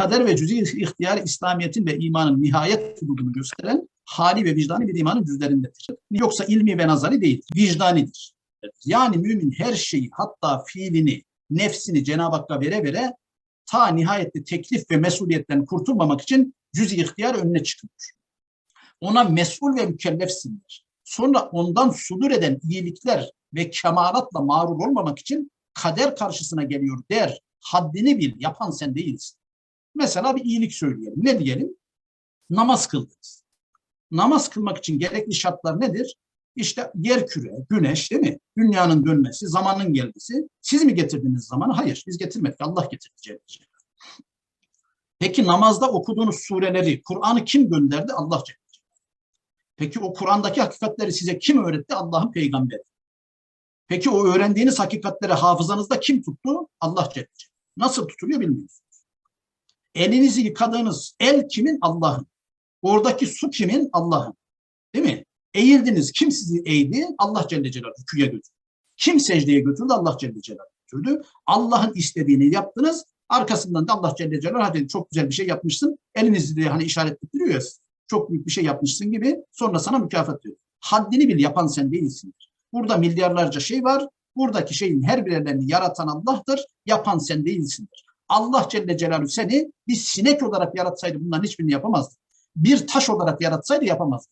kader ve cüzi ihtiyar İslamiyet'in ve imanın nihayet hududunu gösteren hali ve vicdani bir imanın cüzlerindedir. Yoksa ilmi ve nazari değil, vicdanidir. Yani mümin her şeyi hatta fiilini, nefsini Cenab-ı Hakk'a vere vere ta nihayette teklif ve mesuliyetten kurtulmamak için cüz-i ihtiyar önüne çıkıyor. Ona mesul ve mükellefsindir. Sonra ondan sudur eden iyilikler ve kemalatla mağrur olmamak için kader karşısına geliyor der. Haddini bil, yapan sen değilsin. Mesela bir iyilik söyleyelim. Ne diyelim? Namaz kıldınız. Namaz kılmak için gerekli şartlar nedir? İşte yer küre, güneş değil mi? Dünyanın dönmesi, zamanın gelmesi. Siz mi getirdiniz zamanı? Hayır, biz getirmedik. Allah getirdi. Peki namazda okuduğunuz sureleri, Kur'an'ı kim gönderdi? Allah Celle. Peki o Kur'an'daki hakikatleri size kim öğretti? Allah'ın peygamberi. Peki o öğrendiğiniz hakikatleri hafızanızda kim tuttu? Allah Celle. Nasıl tutuluyor bilmiyorsunuz. Elinizi yıkadığınız el kimin? Allah'ın. Oradaki su kimin? Allah'ın. Değil mi? Eğildiniz. Kim sizi eğdi? Allah Celle Celaluhu rüküye götürdü. Kim secdeye götürdü? Allah Celle Celaluhu götürdü. Allah'ın istediğini yaptınız. Arkasından da Allah Celle Celaluhu hadi çok güzel bir şey yapmışsın. Elinizi de hani işaret ettiriyor. Çok büyük bir şey yapmışsın gibi. Sonra sana mükafat diyor. Haddini bil yapan sen değilsindir. Burada milyarlarca şey var. Buradaki şeyin her birlerini yaratan Allah'tır. Yapan sen değilsindir. Allah Celle Celaluhu seni bir sinek olarak yaratsaydı bunların hiçbirini yapamazdı. Bir taş olarak yaratsaydı yapamazdı.